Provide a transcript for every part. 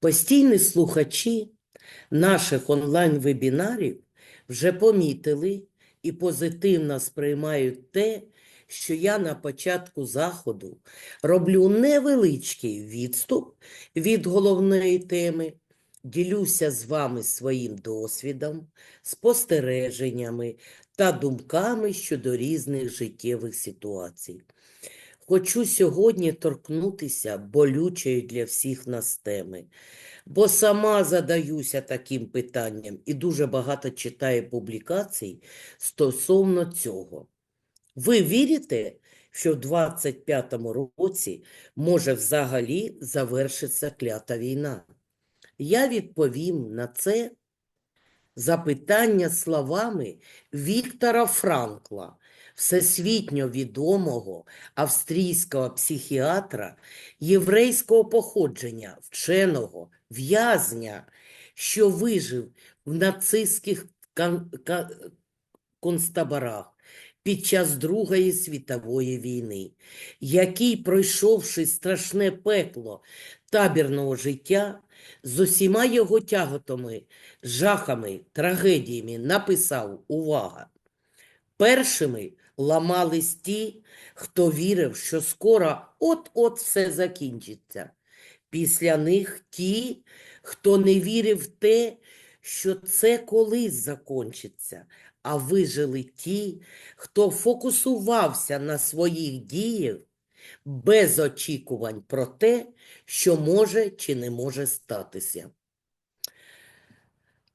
Постійні слухачі наших онлайн-вебінарів вже помітили і позитивно сприймають те, що я на початку заходу роблю невеличкий відступ від головної теми, ділюся з вами своїм досвідом, спостереженнями та думками щодо різних життєвих ситуацій. Хочу сьогодні торкнутися болючої для всіх нас теми, бо сама задаюся таким питанням і дуже багато читаю публікацій стосовно цього. Ви вірите, що в 25-му році може взагалі завершитися клята війна? Я відповім на це запитання словами Віктора Франкла, всесвітньо відомого австрійського психіатра єврейського походження, вченого, в'язня, що вижив в нацистських концтаборах під час Другої світової війни, який, пройшовши страшне пекло табірного життя, з усіма його тяготами, жахами, трагедіями написав увага. Першими ламались ті, хто вірив, що скоро от-от все закінчиться. Після них ті, хто не вірив в те, що це колись закінчиться, а вижили ті, хто фокусувався на своїх діях без очікувань про те, що може чи не може статися.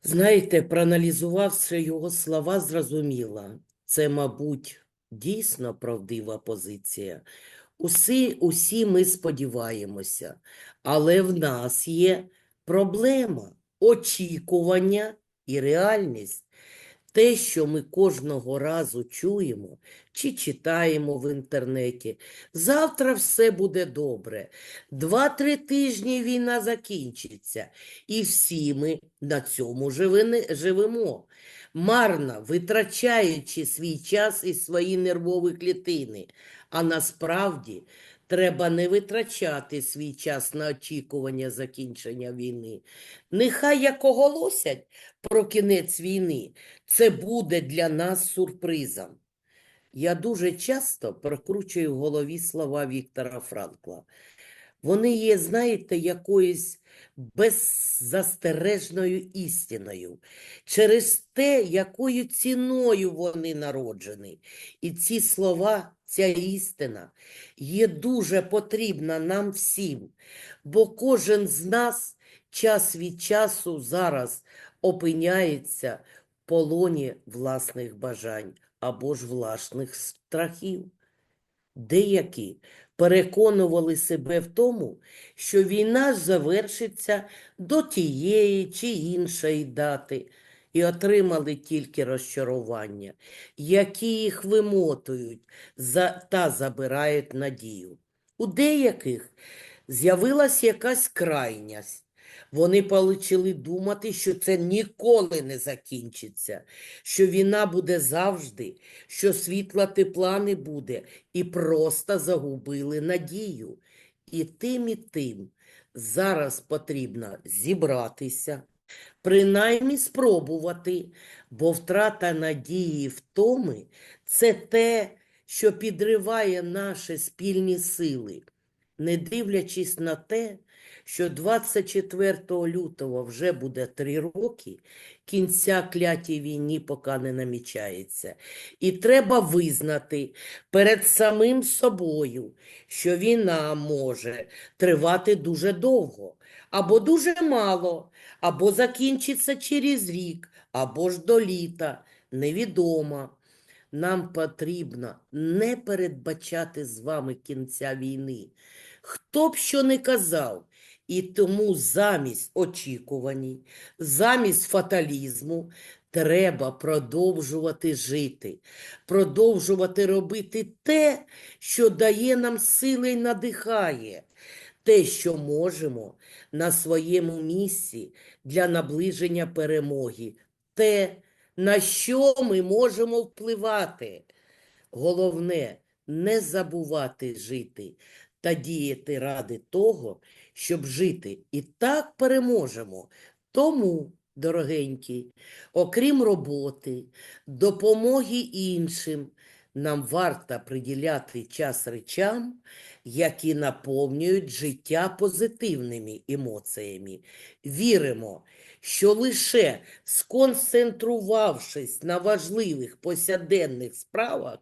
Знаєте, проаналізувавши його слова, зрозуміла, це, мабуть, дійсно правдива позиція. Усі, усі ми сподіваємося, але в нас є проблема очікування і реальність. Те, що ми кожного разу чуємо чи читаємо в інтернеті, завтра все буде добре, два-три тижні війна закінчиться, і всі ми на цьому живемо, марно витрачаючи свій час і свої нервові клітини. А насправді треба не витрачати свій час на очікування закінчення війни. Нехай як оголосять про кінець війни, це буде для нас сюрпризом. Я дуже часто прокручую в голові слова Віктора Франкла. Вони є, знаєте, якоюсь беззастережною істиною через те, якою ціною вони народжені. І ці слова, ця істина є дуже потрібна нам всім, бо кожен з нас час від часу зараз опиняється в полоні власних бажань або ж власних страхів. Деякі переконували себе в тому, що війна завершиться до тієї чи іншої дати, і отримали тільки розчарування, які їх вимотують та забирають надію. У деяких з'явилась якась крайність. Вони почали думати, що це ніколи не закінчиться, що війна буде завжди, що світла тепла не буде, і просто загубили надію. І тим, і тим зараз потрібно зібратися, принаймні спробувати, бо втрата надії втоми – це те, що підриває наші спільні сили, не дивлячись на те, що 24 лютого вже буде три роки, кінця клятій війні поки не намічається. І треба визнати перед самим собою, що війна може тривати дуже довго, або дуже мало, або закінчиться через рік, або ж до літа, невідомо. Нам потрібно не передбачати з вами кінця війни. Хто б що не казав, і тому замість очікувань, замість фаталізму треба продовжувати жити, продовжувати робити те, що дає нам сили й надихає, те, що можемо на своєму місці для наближення перемоги, те, на що ми можемо впливати. Головне не забувати жити та діяти ради того, щоб жити. І так переможемо. Тому, дорогенькі, окрім роботи, допомоги іншим, нам варто приділяти час речам, які наповнюють життя позитивними емоціями. Віримо, що лише сконцентрувавшись на важливих посяденних справах,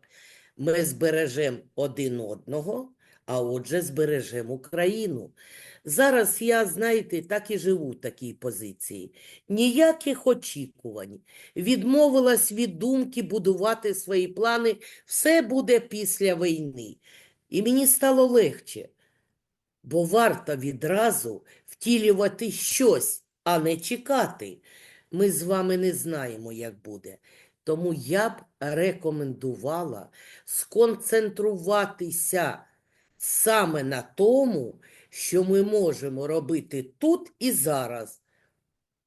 ми збережемо один одного, а отже, збережемо Україну. Зараз я, знаєте, так і живу в такій позиції. Ніяких очікувань. Відмовилась від думки будувати свої плани. Все буде після війни. І мені стало легче, бо варто відразу втілювати щось, а не чекати. Ми з вами не знаємо, як буде. Тому я б рекомендувала сконцентруватися саме на тому, що ми можемо робити тут і зараз.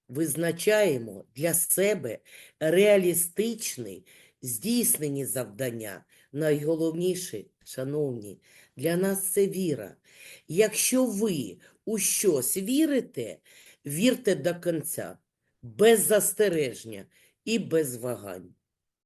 Визначаємо для себе реалістичні, здійснені завдання. Найголовніше, шановні, для нас це віра. Якщо ви у щось вірите, вірте до кінця, без застереження і без вагань.